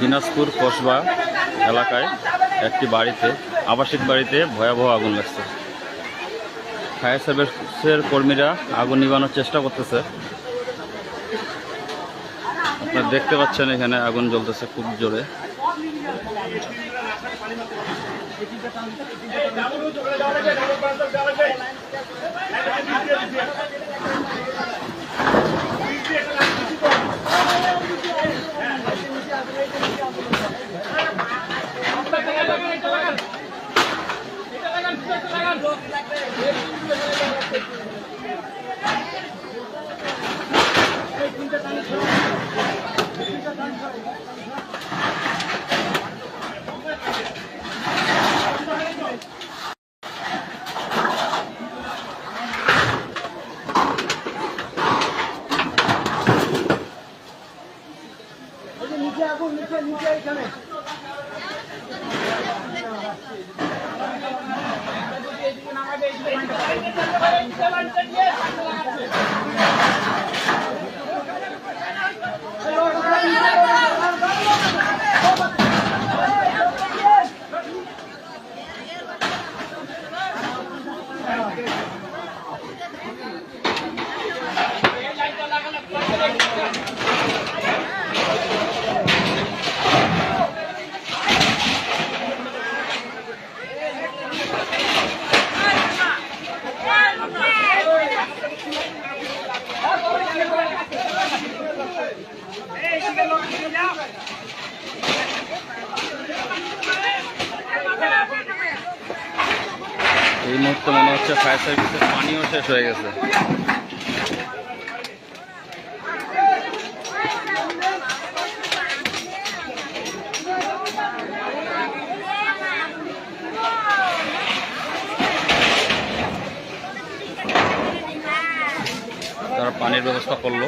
দিনাজপুর কসবা এলাকায় একটি বাড়িতে, আবাসিক বাড়িতে ভয়াবহ আগুন লাগছে। ফায়ার সার্ভিসের কর্মীরা আগুন নিবানোর চেষ্টা করতেছে। আপনারা দেখতে পাচ্ছেন এখানে আগুন জ্বলতেছে খুব জোরে। নিচে আগুন এই মুহূর্তে মনে হচ্ছে ফায়ার সার্ভিসের পানিও শেষ হয়ে গেছে। তারা পানির ব্যবস্থা করল।